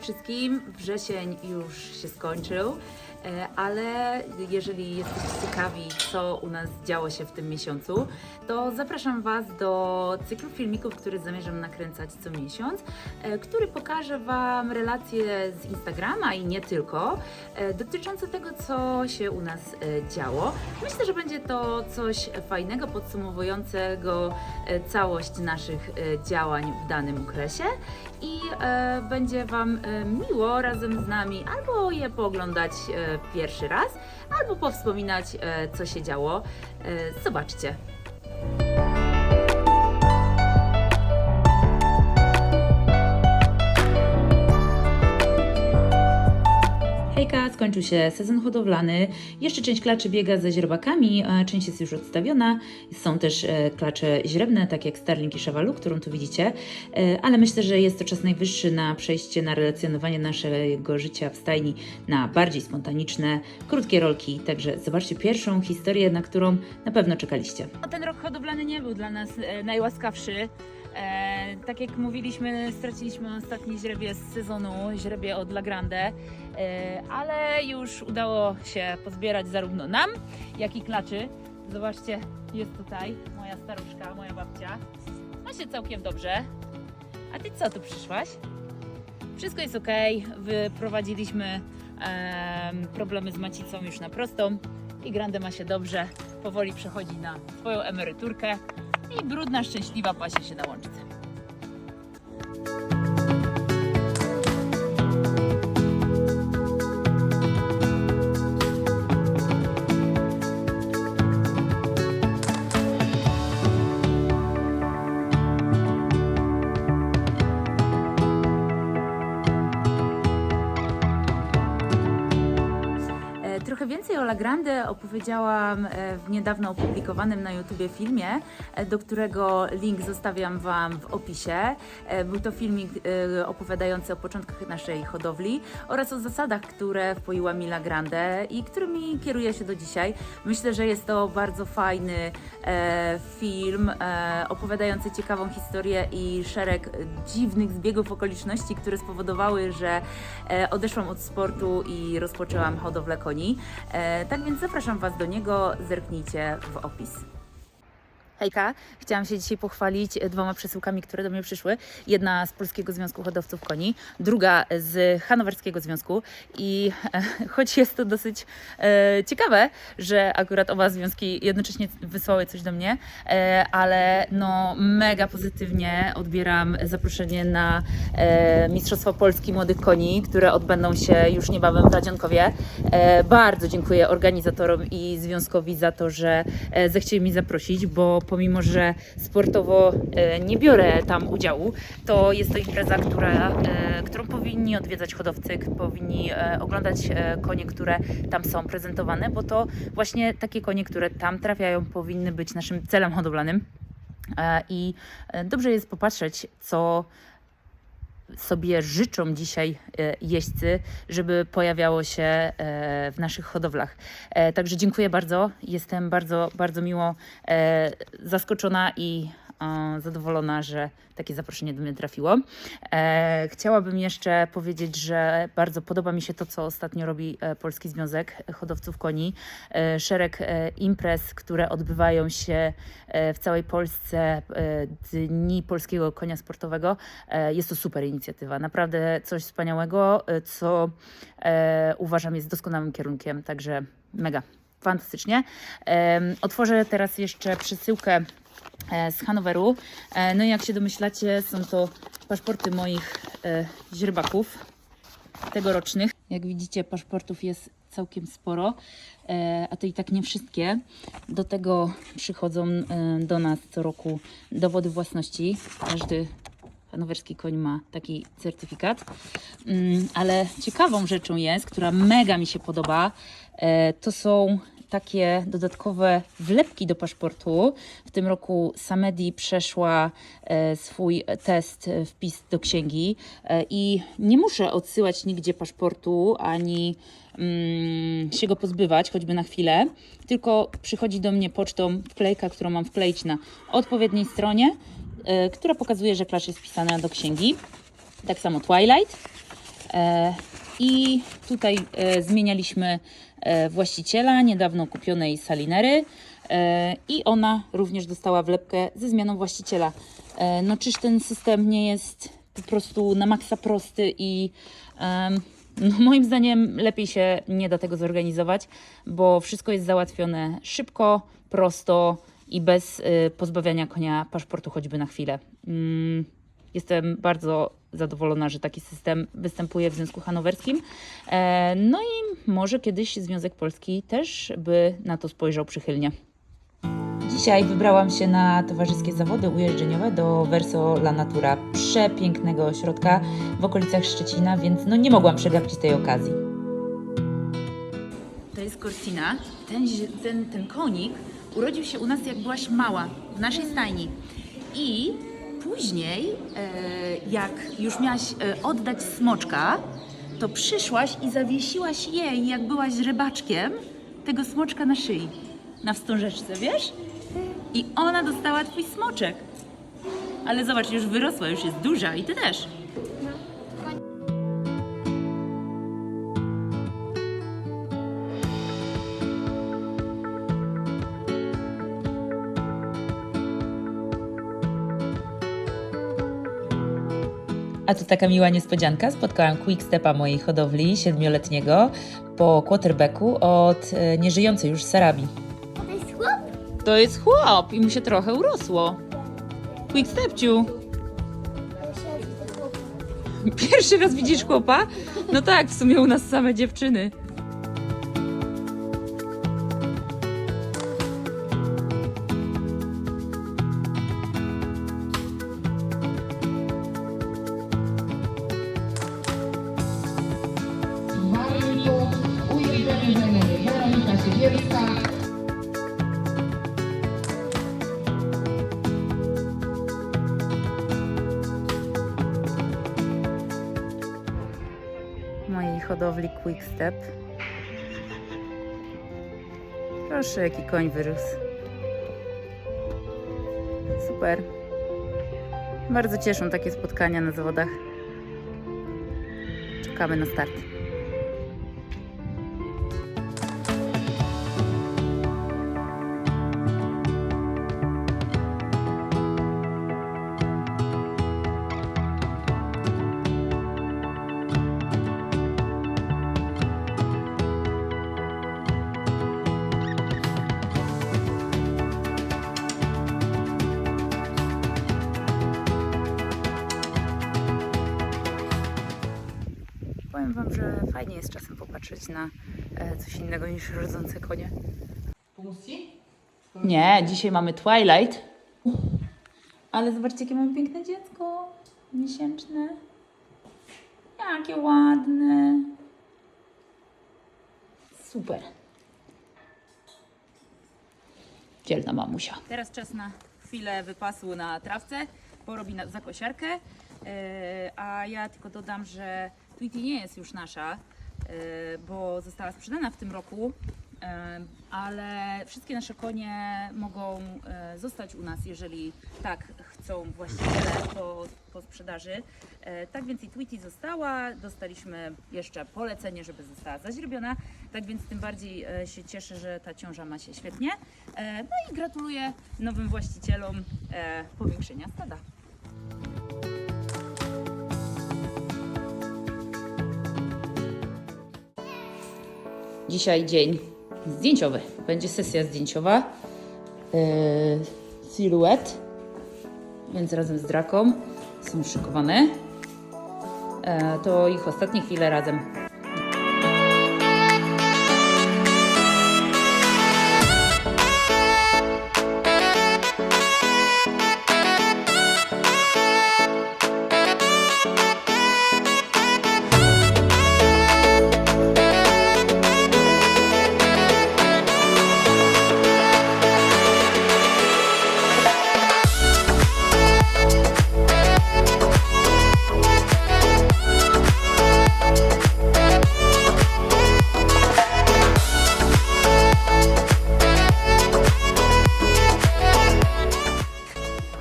Wszystkim, wrzesień już się skończył, ale jeżeli jesteście ciekawi, co u nas działo się w tym miesiącu, to zapraszam Was do cyklu filmików, który zamierzam nakręcać co miesiąc, e, który pokaże Wam relacje z Instagrama i nie tylko, e, dotyczące tego, co się u nas e, działo. Myślę, że będzie to coś fajnego, podsumowującego e, całość naszych e, działań w danym okresie i e, będzie Wam e, miło razem z nami albo je pooglądać e, pierwszy raz, albo powspominać, e, co się działo. E, zobaczcie. Skończył się sezon hodowlany. Jeszcze część klaczy biega ze źrebakami, część jest już odstawiona. Są też e, klacze źrebne, tak jak Starling i Chevalu, którą tu widzicie. E, ale myślę, że jest to czas najwyższy na przejście na relacjonowanie naszego życia w stajni na bardziej spontaniczne, krótkie rolki. Także zobaczcie pierwszą historię, na którą na pewno czekaliście. Ten rok hodowlany nie był dla nas e, najłaskawszy. Tak jak mówiliśmy, straciliśmy ostatnie źrebie z sezonu, źrebie od La Grande, e, ale już udało się pozbierać zarówno nam, jak i klaczy. Zobaczcie, jest tutaj moja staruszka, moja babcia. Ma się całkiem dobrze. A ty co tu przyszłaś? Wszystko jest ok. Wyprowadziliśmy em, problemy z macicą już na prostą i Grande ma się dobrze. Powoli przechodzi na swoją emeryturkę i brudna, szczęśliwa pasie się na łączce. E, Trochę więcej o La Grande opowiedziałam e, w niedawno opublikowanym na YouTubie filmie, e, do którego link zostawiam Wam w opisie. E, Był to filmik opowiadający o początkach naszej hodowli oraz o zasadach, które wpoiła mi La Grande i którymi kieruję się do dzisiaj. Myślę, że jest to bardzo fajny film opowiadający ciekawą historię i szereg dziwnych zbiegów okoliczności, które spowodowały, że odeszłam od sportu i rozpoczęłam hodowlę koni. E, tak więc zapraszam Was do niego, zerknijcie w opis. Hejka, chciałam się dzisiaj pochwalić dwoma przesyłkami, które do mnie przyszły. Jedna z Polskiego Związku Hodowców Koni, druga z Hanowerskiego Związku. I e, choć jest to dosyć e, ciekawe, że akurat oba związki jednocześnie wysłały coś do mnie, e, ale no mega pozytywnie odbieram zaproszenie na e, Mistrzostwa Polski Młodych Koni, które odbędą się już niebawem w Radzionkowie. E, bardzo dziękuję organizatorom i związkowi za to, że e, zechcieli mi zaprosić, bo pomimo, że sportowo e, nie biorę tam udziału, to jest to impreza, która, e, którą powinni odwiedzać hodowcy, powinni e, oglądać konie, które tam są prezentowane, bo to właśnie takie konie, które tam trafiają, powinny być naszym celem hodowlanym. I dobrze jest popatrzeć, co sobie życzą dzisiaj e, jeźdźcy, żeby pojawiało się e, w naszych hodowlach. E, Także dziękuję bardzo. Jestem bardzo, bardzo miło zaskoczona i zadowolona, że takie zaproszenie do mnie trafiło. E, Chciałabym jeszcze powiedzieć, że bardzo podoba mi się to, co ostatnio robi e, Polski Związek Hodowców Koni. E, Szereg imprez, które odbywają się w całej Polsce, Dni Polskiego Konia Sportowego. Jest to super inicjatywa, naprawdę coś wspaniałego, co uważam jest doskonałym kierunkiem, także mega, fantastycznie. Otworzę teraz jeszcze przesyłkę z Hanoweru. E, No i jak się domyślacie, są to paszporty moich e, źrebaków tegorocznych. Jak widzicie, paszportów jest całkiem sporo, e, a to i tak nie wszystkie. Do tego przychodzą e, do nas co roku dowody własności. Każdy hanowerski koń ma taki certyfikat. Mm, Ale ciekawą rzeczą jest, która mega mi się podoba, e, to są takie dodatkowe wlepki do paszportu. W tym roku Samedi przeszła e, swój test, e, wpis do księgi e, i nie muszę odsyłać nigdzie paszportu ani mm, się go pozbywać, choćby na chwilę, tylko przychodzi do mnie pocztą wklejka, którą mam wkleić na odpowiedniej stronie, która pokazuje, że klacz jest wpisana do księgi. Tak samo Twilight. E, I tutaj e, zmienialiśmy e, właściciela niedawno kupionej salinery e, i ona również dostała wlepkę ze zmianą właściciela. E, No czyż ten system nie jest po prostu na maksa prosty i em, no moim zdaniem lepiej się nie da tego zorganizować, bo wszystko jest załatwione szybko, prosto i bez y, pozbawiania konia paszportu choćby na chwilę. Mm, Jestem bardzo zadowolona, że taki system występuje w Związku Hanowerskim. E, No i może kiedyś Związek Polski też by na to spojrzał przychylnie. Dzisiaj wybrałam się na towarzyskie zawody ujeżdżeniowe do Verso La Natura, przepięknego ośrodka w okolicach Szczecina, więc no nie mogłam przegapić tej okazji. To jest Cortina. Ten, ten, ten konik urodził się u nas jak byłaś mała, w naszej stajni. I później, e, jak już miałaś e, oddać smoczka, to przyszłaś i zawiesiłaś jej, jak byłaś rybaczkiem, tego smoczka na szyi, na wstążeczce, wiesz? I ona dostała twój smoczek. Ale zobacz, już wyrosła, już jest duża i ty też. A tu taka miła niespodzianka. Spotkałam Quickstepa mojej hodowli siedmioletniego po quarterbacku od e, nieżyjącej już Sarabi. To jest chłop? To jest chłop i mu się trochę urosło. Quickstepciu, pierwszy raz widzisz chłopa? No tak, w sumie u nas same dziewczyny. Hodowli Quickstep. Proszę, jaki koń wyrósł. Super. Bardzo cieszą takie spotkania na zawodach. Czekamy na start. Powiem Wam, że fajnie jest czasem popatrzeć na e, coś innego niż rodzące konie. Nie, dzisiaj mamy Twilight. Ale zobaczcie, jakie mamy piękne dziecko. Miesięczne. Jakie ładne. Super. Dzielna mamusia. Teraz czas na chwilę wypasu na trawce. Porobi na, za kosiarkę. E, a ja tylko dodam, że Tweety nie jest już nasza, e, bo została sprzedana w tym roku. E, ale wszystkie nasze konie mogą zostać u nas, jeżeli tak chcą właściciele po, po sprzedaży. Tak więc i Tweety została, dostaliśmy jeszcze polecenie, żeby została zaźrobiona, tak więc tym bardziej się cieszę, że ta ciąża ma się świetnie. No i gratuluję nowym właścicielom powiększenia stada. Dzisiaj dzień zdjęciowy. Będzie sesja zdjęciowa. Yy, siluet. Więc razem z Draką są szykowane. E, to ich ostatnie chwile razem.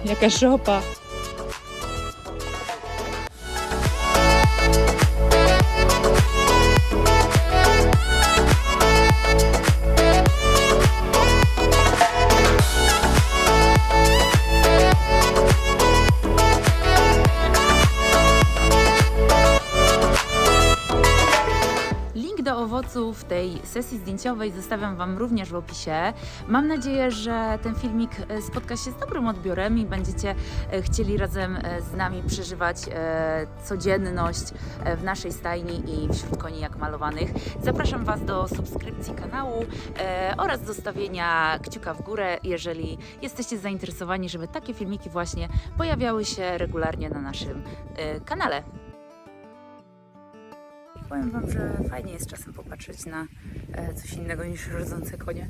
яка жопа. Wzorców tej sesji zdjęciowej zostawiam Wam również w opisie. Mam nadzieję, że ten filmik e, spotka się z dobrym odbiorem i będziecie e, chcieli razem e, z nami przeżywać codzienność w naszej stajni i wśród koni jak malowanych. Zapraszam Was do subskrypcji kanału oraz zostawienia kciuka w górę, jeżeli jesteście zainteresowani, żeby takie filmiki właśnie pojawiały się regularnie na naszym kanale. Powiem Wam, że fajnie jest czasem popatrzeć na e, coś innego niż rodzące konie.